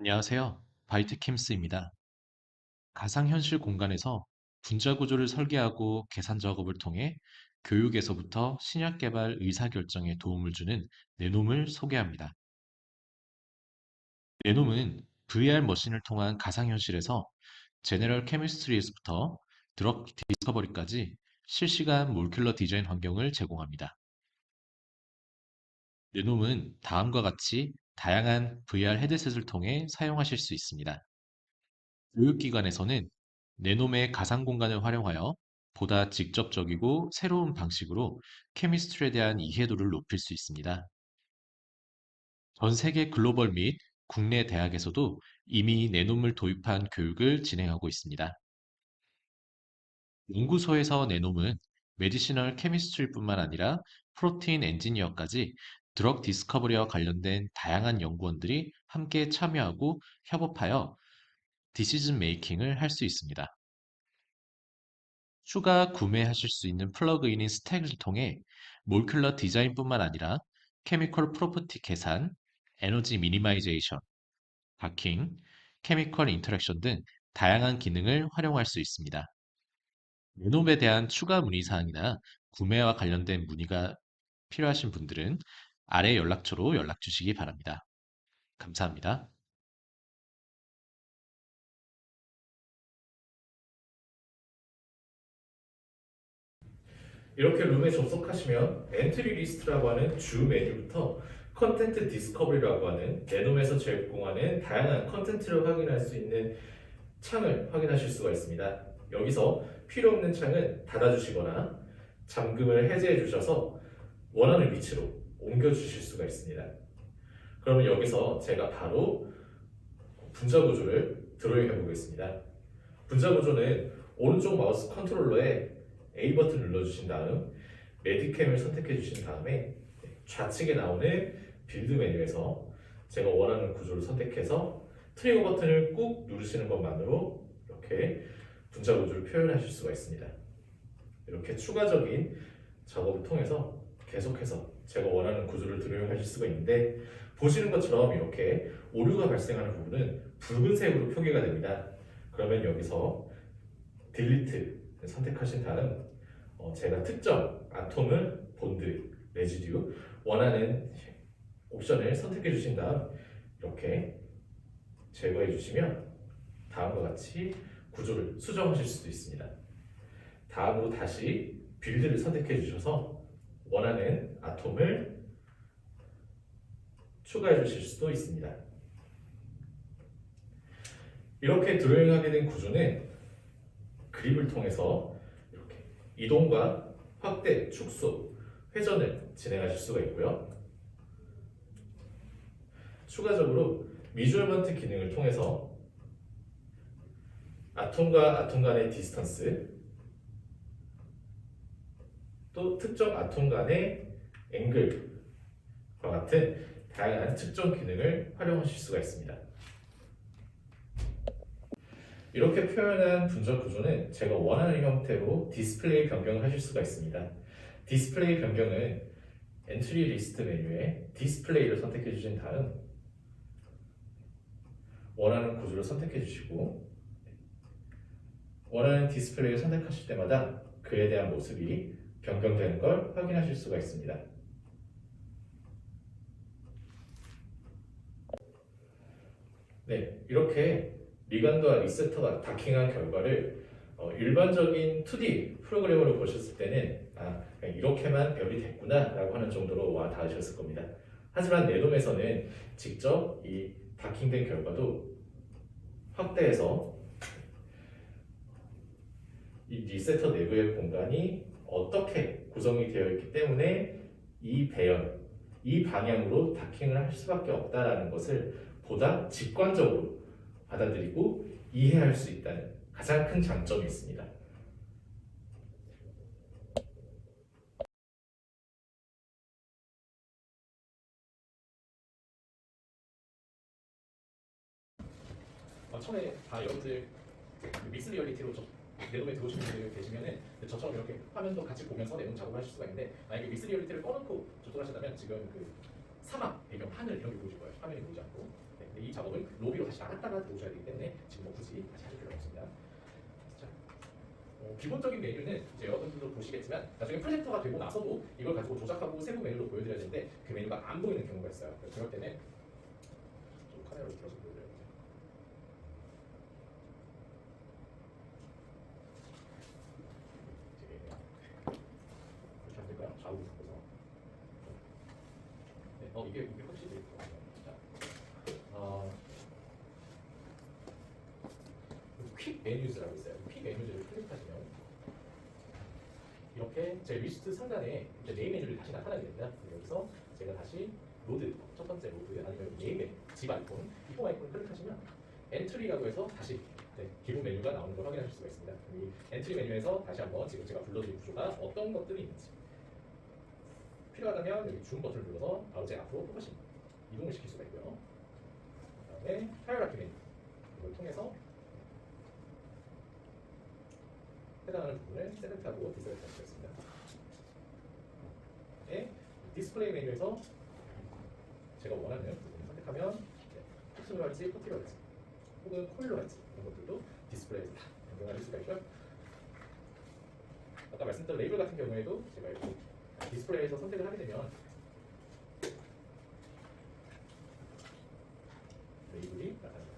안녕하세요. 바이트킴스입니다. 가상현실 공간에서 분자 구조를 설계하고 계산 작업을 통해 교육에서부터 신약 개발 의사결정에 도움을 주는 네놈을 소개합니다. 네놈은 VR 머신을 통한 가상현실에서 제너럴 케미스트리에서부터 드럭 디스커버리까지 실시간 몰큘러 디자인 환경을 제공합니다. 네놈은 다음과 같이 다양한 VR 헤드셋을 통해 사용하실 수 있습니다. 교육기관에서는 내놈의 가상 공간을 활용하여 보다 직접적이고 새로운 방식으로 케미스트리에 대한 이해도를 높일 수 있습니다. 전 세계 글로벌 및 국내 대학에서도 이미 내놈을 도입한 교육을 진행하고 있습니다. 연구소에서 내놈은 메디시널 케미스트리뿐만 아니라 프로테인 엔지니어까지 드럭 디스커버리와 관련된 다양한 연구원들이 함께 참여하고 협업하여 디시즌 메이킹을 할 수 있습니다. 추가 구매하실 수 있는 플러그인인 스택을 통해 몰큘러 디자인뿐만 아니라 케미컬 프로퍼티 계산, 에너지 미니마이제이션, 바킹, 케미컬 인터랙션 등 다양한 기능을 활용할 수 있습니다. 네놈에 대한 추가 문의사항이나 구매와 관련된 문의가 필요하신 분들은 아래 연락처로 연락 주시기 바랍니다. 감사합니다. 이렇게 룸에 접속하시면 엔트리 리스트라고 하는 주 메뉴부터 컨텐트 디스커버리라고 하는 내놈에서 제공하는 다양한 컨텐츠를 확인할 수 있는 창을 확인하실 수가 있습니다. 여기서 필요 없는 창은 닫아주시거나 잠금을 해제해 주셔서 원하는 위치로 옮겨 주실 수가 있습니다. 그러면 여기서 제가 바로 분자 구조를 드로잉 해 보겠습니다. 분자 구조는 오른쪽 마우스 컨트롤러에 A 버튼 눌러주신 다음 메디캠을 선택해 주신 다음에 좌측에 나오는 빌드 메뉴에서 제가 원하는 구조를 선택해서 트리거 버튼을 꾹 누르시는 것만으로 이렇게 분자 구조를 표현하실 수가 있습니다. 이렇게 추가적인 작업을 통해서 계속해서 제가 원하는 구조를 드로잉하실 수가 있는데 보시는 것처럼 이렇게 오류가 발생하는 부분은 붉은색으로 표기가 됩니다. 그러면 여기서 딜리트 선택하신 다음 어, 제가 특정 아톰을 본드, 레지듀 원하는 옵션을 선택해 주신 다음 이렇게 제거해 주시면 다음과 같이 구조를 수정하실 수도 있습니다. 다음으로 다시 빌드를 선택해 주셔서 원하는 아톰을 추가해 주실 수도 있습니다. 이렇게 드로잉하게 된 구조는 그립을 통해서 이렇게 이동과 확대, 축소, 회전을 진행하실 수가 있고요. 추가적으로 미주얼먼트 기능을 통해서 아톰과 아톰 간의 디스턴스 또 특정 아톰 간의 앵글과 같은 다양한 측정 기능을 활용하실 수가 있습니다. 이렇게 표현한 분석 구조는 제가 원하는 형태로 디스플레이 변경을 하실 수가 있습니다. 디스플레이 변경은 엔트리 리스트 메뉴에 디스플레이를 선택해 주신 다음 원하는 구조를 선택해 주시고 원하는 디스플레이를 선택하실 때마다 그에 대한 모습이 변경되는 걸 확인하실 수가 있습니다. 네, 이렇게 리간드와 리세터가 다킹한 결과를 어, 일반적인 2D 프로그램으로 보셨을 때는 아, 이렇게만 별이 됐구나 라고 하는 정도로 와 닿으셨을 겁니다. 하지만 네돔에서는 직접 이 다킹된 결과도 확대해서 이 리세터 내부의 공간이 어떻게 구성이 되어 있기 때문에 이 배열, 이 방향으로 다킹을 할 수밖에 없다라는 것을 보다 직관적으로 받아들이고 이해할 수 있다는 가장 큰 장점이 있습니다. 어, 처음에 다 여러분들 그 믹스 리얼리티로 저 내놈에 들어오시는 분들 계시면은 화면도 같이 보면서 내용 작업을 하실 수가 있는데 만약에 믹스 리얼리티를 꺼놓고 접속하시다면 지금 그 사막, 배경, 하늘 이런 게 보이실 거예요. 화면이 보이지 않고 네. 근데 이 작업을 로비로 다시 나갔다가 들어오셔야 되기 때문에 지금 뭐 굳이 다시 하실 필요가 없습니다. 자, 어, 기본적인 메뉴는 이제 여러분들도 보시겠지만 나중에 프레젠터가 되고 나서도 이걸 가지고 조작하고 세부 메뉴로 보여드려야 되는데 그 메뉴가 안 보이는 경우가 있어요. 그럴 때는 좀 카메라로 들어서 보여드려야겠죠. 이렇게 안 될까요? 좌우 바꿔서. 네, 어 이게 이게 확실히 있더라고요. 자, 어, 퀵 메뉴즈라고 있어요. 퀵 메뉴즈를 클릭하시면 이렇게 제 리스트 상단에 이제 네임 메뉴를 다시 나타나게 됩니다. 여기서 제가 다시 로드 첫 번째 로드 아니면 네임 메뉴 집 아이콘 이ፎ 아이콘을 클릭하시면 엔트리라고 해서 다시 네, 기본 메뉴가 나오는 걸 확인하실 수가 있습니다. 이 엔트리 메뉴에서 다시 한번 지금 제가 불러드린 구조가 어떤 것들이 있는지 필요하다면 여기 줌 버튼을 눌러서 바로 제 앞으로 포커싱 이동을 시킬 수가 있고요. 그 다음에 하이라키 메뉴 이걸 통해서 해당하는 부분을 셀렉트하고 디셀렉트 할 수가 있습니다. 네, 디스플레이 메뉴에서 제가 원하는 부분을 선택하면 네, 텍스트로 할지 포티로 할지 혹은 콜로 할지 이런 것들도 디스플레이에서 다 변경할 수가 있고요. 아까 말씀드린 레이블 같은 경우에도 제가 이렇게 디스플레이에서 선택을 하게 되면 레이블이 나타납니다.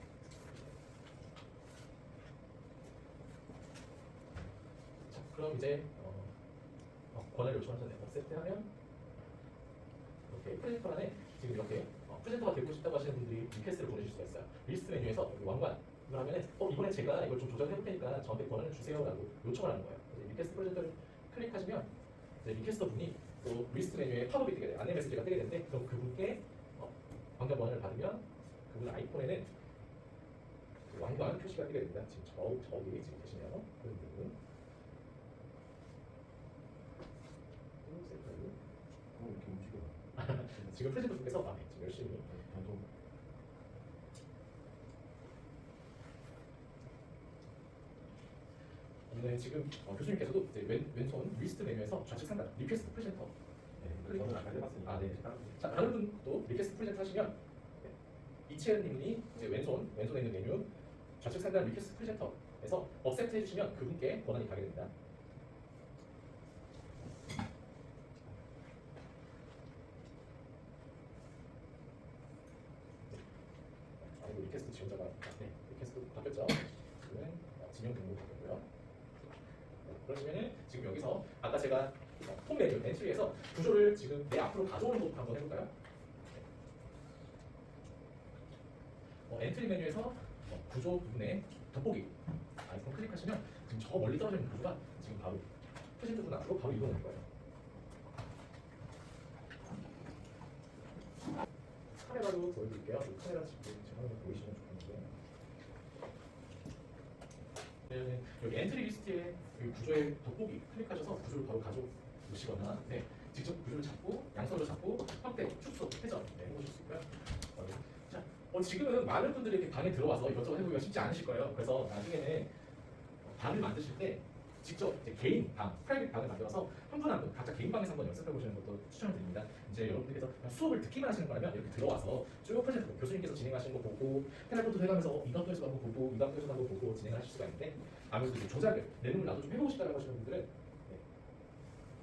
자, 그럼 이제 어, 어, 권한을 요청하셨네요. 세트하면 이렇게 프레젠터 안에 지금 이렇게 어, 프레젠터가 되고 싶다고 하시는 분들이 리퀘스트를 보내실 수가 있어요. 리스트 메뉴에서 왕관 이걸 하면은 어 이번에 제가 이걸 좀 조정해 볼 테니까 저한테 권한을 주세요라고 요청을 하는 거예요. 그래서 리퀘스트 프레젠터를 클릭하시면 이제 리퀘스터 분이 또 리스트 메뉴에 팝업이 뜨게 돼요. 안내 메시지가 뜨게 되는데 그럼 그분께 어, 왕관 권한을 받으면 그분 아이폰에는 그 왕관 표시가 뜨게 됩니다. 지금 저 저기 지금 계시네요. 그런 부분. 어, 이렇게 움직여. 지금 프레젠터 분께서 아, 지금 열심히 나 네, 지금 어, 교수님께서도 이제 왼, 왼손 리스트 메뉴에서 좌측 상단 리퀘스트 프레젠터 네, 저는 아까 해봤으니까. 아, 네. 자, 다른 분도 리퀘스트 프레젠터 하시면 네. 이채연님이 이제 왼손 왼손에 있는 메뉴 좌측 상단 리퀘스트 프레젠터에서 억셉트 해주시면 그분께 권한이 가게 됩니다. 아, 이거 리퀘스트 지원자가 네, 리퀘스트 바뀌었죠? 지금은 어, 진영 등록 바뀌었고요. 네, 그러시면은 지금 여기서 아까 제가 어, 홈 메뉴 엔트리에서 구조를 지금 내 앞으로 가져오는 것부터 한번 해볼까요? 어, 엔트리 메뉴에서 어, 구조 부분에 돋보기 아이콘 클릭하시면 지금 저 멀리 떨어져 있는 구조가 지금 바로 프레젠트 분 앞으로 바로 이동하는 거예요. 카메라로 보여드릴게요. 이 카메라 지금 제 화면에 보이시면 좋겠 여기 엔트리 리스트에 그 구조의 돋보기 클릭하셔서 구조를 바로 가져오시거나 네, 직접 구조를 잡고 양손으로 잡고 확대, 축소, 회전 네, 해보실 수 있고요. 어, 네. 자, 어, 지금은 많은 분들이 이렇게 방에 들어와서 이것저것 해보기가 쉽지 않으실 거예요. 그래서 나중에는 방을 만드실 때 직접 이제 개인 방, 프라이빗 방을 만들어서 한 분 한 분 각자 개인 방에서 한번 연습해 보시는 것도 추천을 드립니다. 이제 여러분들께서 수업을 듣기만 하시는 거라면 이렇게 들어와서 쭉 프로젝트 교수님께서 진행하시는 거 보고 페널포트 해가면서 어, 이 각도에서 한번 보고 이 각도에서 한번 보고 진행하실 수가 있는데 아무래도 좀 조작을 내 눈을 나도 좀 해보고 싶다라고 하시는 분들은 네,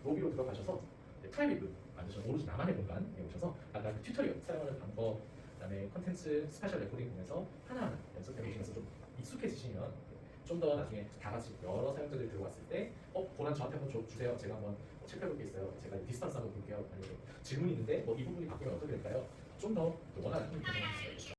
로비로 들어가셔서 네, 프라이빗 룸 만드셔서 오로지 나만의 공간에 오셔서 아까 그 튜토리얼 사용하는 방법 그다음에 컨텐츠 스페셜 레코딩 보면서 하나하나 연습해 보시면서 좀 익숙해지시면 좀 더 나중에 다 같이 여러 사용자들이 들어왔을 때 어, 고난 저한테 한번 줘, 주세요. 제가 한번 체크해 볼 게 있어요. 제가 디스턴스 한번 볼게요. 아니면 질문이 있는데 뭐 이 부분이 바뀌면 어떻게 될까요? 좀 더 원하는